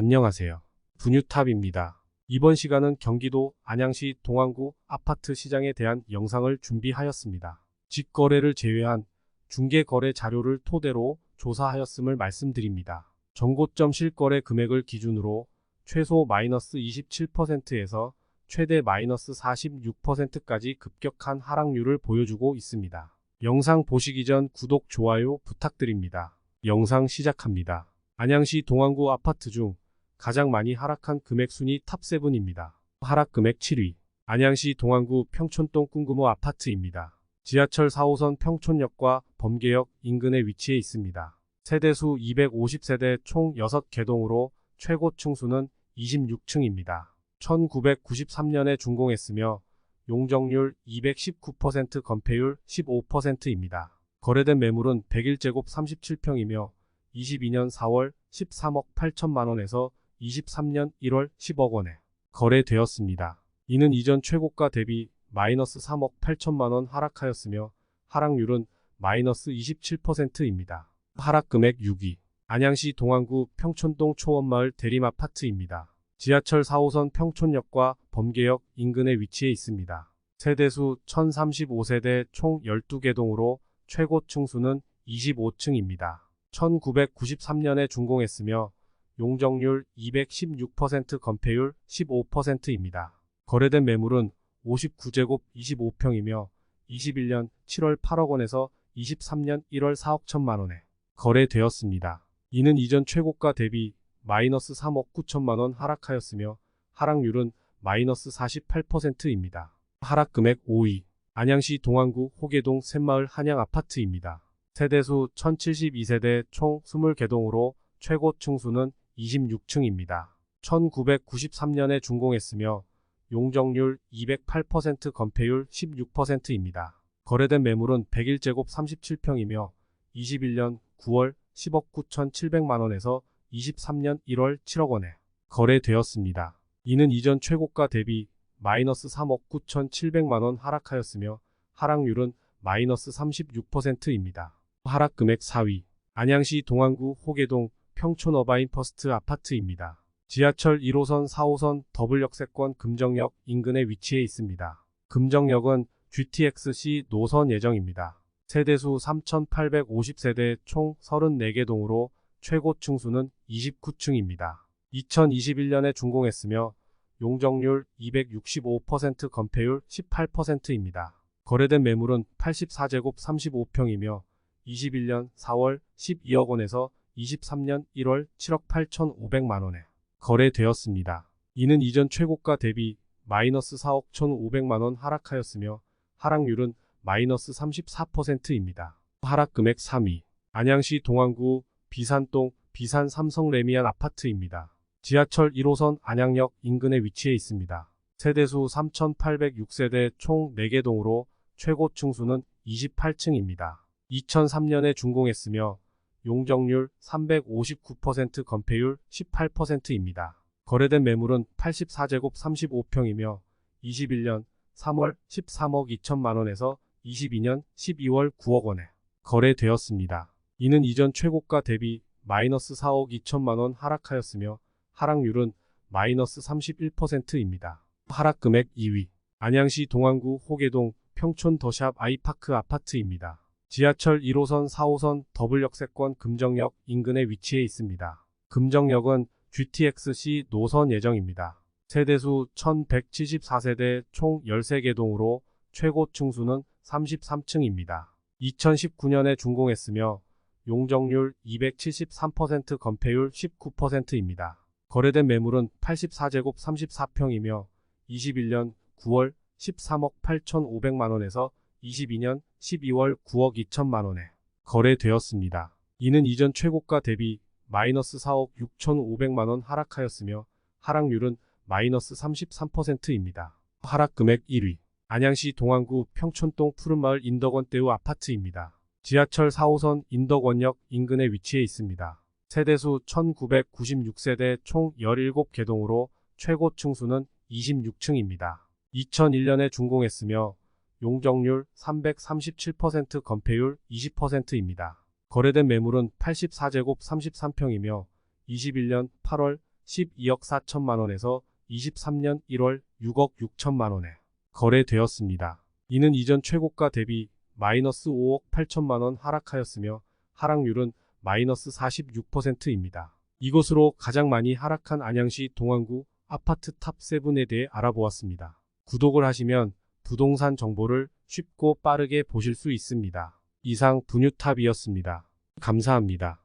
안녕하세요. 분유탑입니다. 이번 시간은 경기도 안양시 동안구 아파트 시장에 대한 영상을 준비하였습니다. 직거래를 제외한 중개거래 자료를 토대로 조사하였음을 말씀드립니다. 정고점 실거래 금액을 기준으로 최소 마이너스 27%에서 최대 마이너스 46%까지 급격한 하락률을 보여주고 있습니다. 영상 보시기 전 구독, 좋아요 부탁드립니다. 영상 시작합니다. 안양시 동안구 아파트 중 가장 많이 하락한 금액 순위 탑7입니다. 하락 금액 7위. 안양시 동안구 평촌동 꿈구모 아파트입니다. 지하철 4호선 평촌역과 범계역 인근에 위치해 있습니다. 세대수 250세대 총 6개동으로 최고 층 수는 26층입니다. 1993년에 준공했으며 용적률 219% 건폐율 15%입니다. 거래된 매물은 101제곱 37평이며 22년 4월 13억 8천만 원에서 23년 1월 10억 원에 거래되었습니다. 이는 이전 최고가 대비 마이너스 3억 8천만 원 하락하였으며 하락률은 마이너스 27%입니다. 하락 금액 6위 안양시 동안구 평촌동 초원마을 대림아파트입니다. 지하철 4호선 평촌역과 범계역 인근에 위치해 있습니다. 세대수 1035세대 총 12개 동으로 최고 층수는 25층입니다. 1993년에 준공했으며 용적률 216% 건폐율 15%입니다. 거래된 매물은 59제곱 25평이며 21년 7월 8억 원에서 23년 1월 4억 1천만 원에 거래되었습니다. 이는 이전 최고가 대비 마이너스 3억 9천만 원 하락하였으며 하락률은 마이너스 48%입니다. 하락 금액 5위 안양시 동안구 호계동 샘마을 한양 아파트입니다. 세대수 1072세대 총 20개동으로 최고 층수는 26층입니다. 1993년에 준공했으며 용적률 208% 건폐율 16%입니다. 거래된 매물은 101제곱 37평이며 21년 9월 10억 9천7백만 원에서 23년 1월 7억 원에 거래되었습니다. 이는 이전 최고가 대비 마이너스 3억 9천7백만 원 하락하였으며 하락률은 마이너스 36%입니다. 하락 금액 4위 안양시 동안구 호계동 평촌 어바인 퍼스트 아파트입니다. 지하철 1호선 4호선 더블역세권 금정역 인근에 위치해 있습니다. 금정역은 GTX-C 노선 예정입니다. 세대수 3,850세대 총 34개 동으로 최고 층 수는 29층입니다. 2021년에 준공했으며 용적률 265% 건폐율 18%입니다. 거래된 매물은 84제곱 35평이며 21년 4월 12억 원에서 23년 1월 7억 8천5백만 원에 거래되었습니다. 이는 이전 최고가 대비 마이너스 4억 1,500만 원 하락하였으며 하락률은 마이너스 34%입니다. 하락 금액 3위 안양시 동안구 비산동 비산 삼성 레미안 아파트입니다. 지하철 1호선 안양역 인근에 위치해 있습니다. 세대수 3,806세대 총 4개 동으로 최고 층 수는 28층입니다. 2003년에 준공했으며 용적률 359% 건폐율 18%입니다. 거래된 매물은 84제곱 35평이며 21년 3월 13억 2천만 원에서 22년 12월 9억 원에 거래되었습니다. 이는 이전 최고가 대비 마이너스 4억 2천만 원 하락하였으며 하락률은 마이너스 31%입니다. 하락 금액 2위 안양시 동안구 호계동 평촌 더샵 아이파크 아파트입니다. 지하철 1호선 4호선 더블역세권 금정역 인근에 위치해 있습니다. 금정역은 GTX-C 노선 예정입니다. 세대수 1174세대 총 13개 동으로 최고 층 수는 33층입니다. 2019년에 준공했으며 용적률 273% 건폐율 19%입니다. 거래된 매물은 84제곱 34평이며 21년 9월 13억 8천5백만 원에서 22년 12월 9억 2천만 원에 거래되었습니다. 이는 이전 최고가 대비 마이너스 4억 6천5백만 원 하락하였으며 하락률은 마이너스 33%입니다. 하락 금액 1위 안양시 동안구 평촌동 푸른마을 인덕원대우 아파트입니다. 지하철 4호선 인덕원역 인근에 위치해 있습니다. 세대수 1996세대 총 17개 동으로 최고 층 수는 26층입니다. 2001년에 준공했으며 용적률 337% 건폐율 20%입니다. 거래된 매물은 84제곱 33평이며 21년 8월 12억 4천만 원에서 23년 1월 6억 6천만 원에 거래되었습니다. 이는 이전 최고가 대비 마이너스 5억 8천만 원 하락하였으며 하락률은 마이너스 46%입니다. 이것으로 가장 많이 하락한 안양시 동안구 아파트 탑7에 대해 알아보았습니다. 구독을 하시면 부동산 정보를 쉽고 빠르게 보실 수 있습니다. 이상 분유탑이었습니다. 감사합니다.